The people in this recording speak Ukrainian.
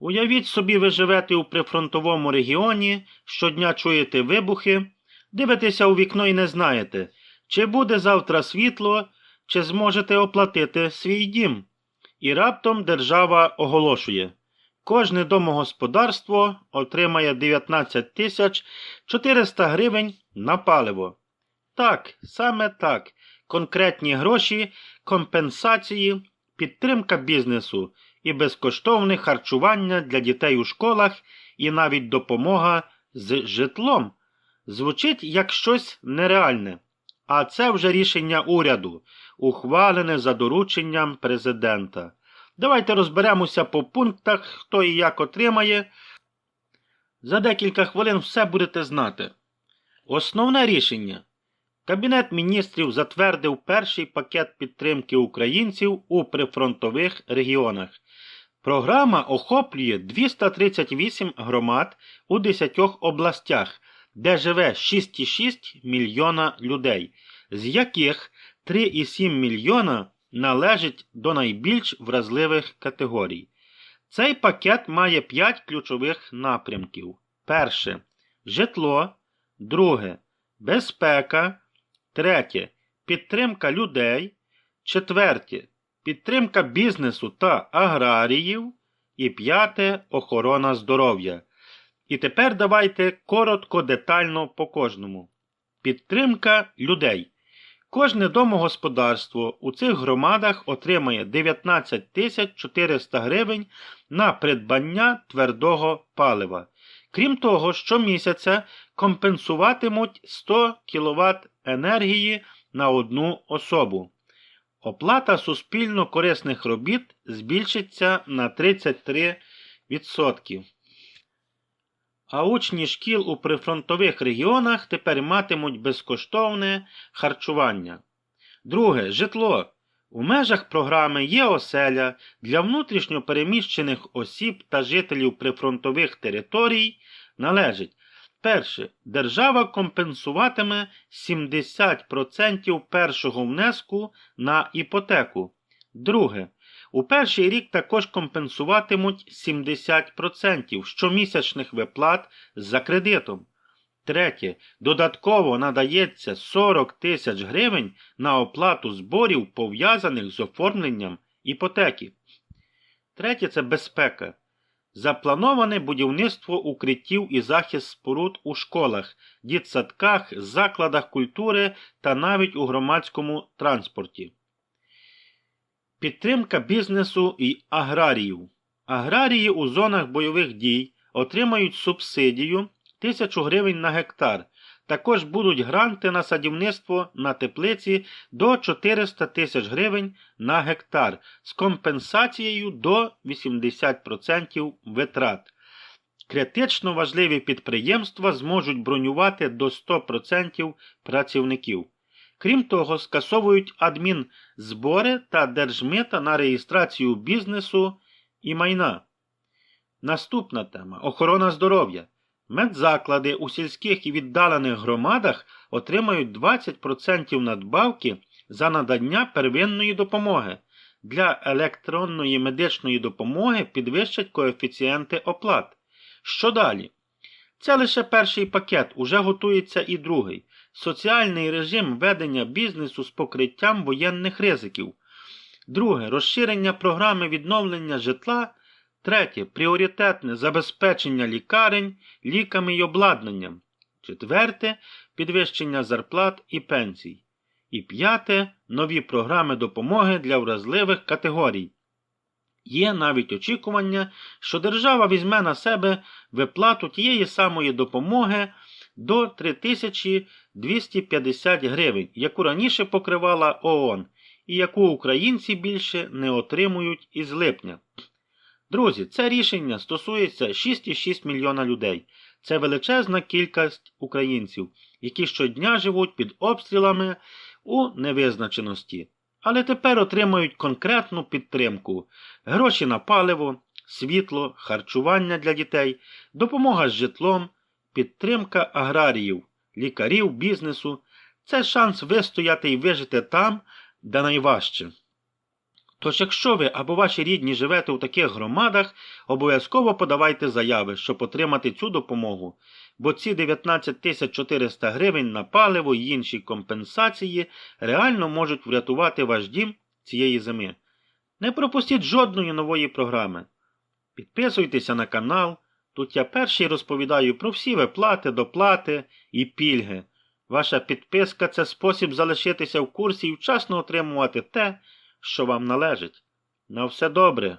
Уявіть собі, ви живете у прифронтовому регіоні, щодня чуєте вибухи, дивитеся у вікно і не знаєте, чи буде завтра світло, чи зможете оплатити свій дім. І раптом держава оголошує. Кожне домогосподарство отримає 19 тисяч 400 гривень на паливо. Так, саме так. Конкретні гроші, компенсації, підтримка бізнесу і безкоштовне харчування для дітей у школах і навіть допомога з житлом. Звучить як щось нереальне. А це вже рішення уряду, ухвалене за дорученням президента. Давайте розберемося по пунктах, хто і як отримає. За декілька хвилин все будете знати. Основне рішення. Кабінет міністрів затвердив перший пакет підтримки українців у прифронтових регіонах. Програма охоплює 238 громад у 10 областях, де живе 6,6 мільйона людей, з яких 3,7 мільйона належить до найбільш вразливих категорій. Цей пакет має 5 ключових напрямків. Перше житло, друге безпека, третє підтримка людей, четверте підтримка бізнесу та аграріїв і п'яте охорона здоров'я. І тепер давайте коротко, детально по кожному. Підтримка людей. Кожне домогосподарство у цих громадах отримає 19 400 гривень на придбання твердого палива. Крім того, щомісяця компенсуватимуть 100 кВт енергії на одну особу. Оплата суспільно корисних робіт збільшиться на 33%. А учні шкіл у прифронтових регіонах тепер матимуть безкоштовне харчування. Друге житло. У межах програми є оселя для внутрішньо переміщених осіб та жителів прифронтових територій належить. Перше. Держава компенсуватиме 70% першого внеску на іпотеку. Друге. У перший рік також компенсуватимуть 70% щомісячних виплат за кредитом. Третє. Додатково надається 40 тисяч гривень на оплату зборів, пов'язаних з оформленням іпотеки. Третє це безпека. Заплановане будівництво укриттів і захист споруд у школах, дітсадках, закладах культури та навіть у громадському транспорті. Підтримка бізнесу і аграріїв. Аграрії у зонах бойових дій отримають субсидію 1000 гривень на гектар. Також будуть гранти на садівництво на теплиці до 400 тисяч гривень на гектар з компенсацією до 80% витрат. Критично важливі підприємства зможуть бронювати до 100% працівників. Крім того, скасовують адмінзбори та держмита на реєстрацію бізнесу і майна. Наступна тема охорона здоров'я. Медзаклади у сільських і віддалених громадах отримають 20% надбавки за надання первинної допомоги. Для електронної медичної допомоги підвищать коефіцієнти оплат. Що далі? Це лише перший пакет, уже готується і другий. Соціальний режим ведення бізнесу з покриттям воєнних ризиків. Друге розширення програми відновлення житла. Третє пріоритетне забезпечення лікарень, ліками й обладнанням. Четверте підвищення зарплат і пенсій. І п'яте нові програми допомоги для вразливих категорій. Є навіть очікування, що держава візьме на себе виплату тієї самої допомоги до 3250 гривень, яку раніше покривала ООН, і яку українці більше не отримують із липня. Друзі, це рішення стосується 6,6 мільйона людей. Це величезна кількість українців, які щодня живуть під обстрілами у невизначеності, але тепер отримають конкретну підтримку: гроші на паливо, світло, харчування для дітей, допомога з житлом, підтримка аграріїв, лікарів, бізнесу. Це шанс вистояти і вижити там, де найважче. Тож, якщо ви або ваші рідні живете у таких громадах, обов'язково подавайте заяви, щоб отримати цю допомогу, бо ці 19 тисяч 400 гривень на паливо і інші компенсації реально можуть врятувати ваш дім цієї зими. Не пропустіть жодної нової програми. Підписуйтеся на канал. Тут я перший розповідаю про всі виплати, доплати і пільги. Ваша підписка це спосіб залишитися в курсі і вчасно отримувати те, що вам належить. На все добре.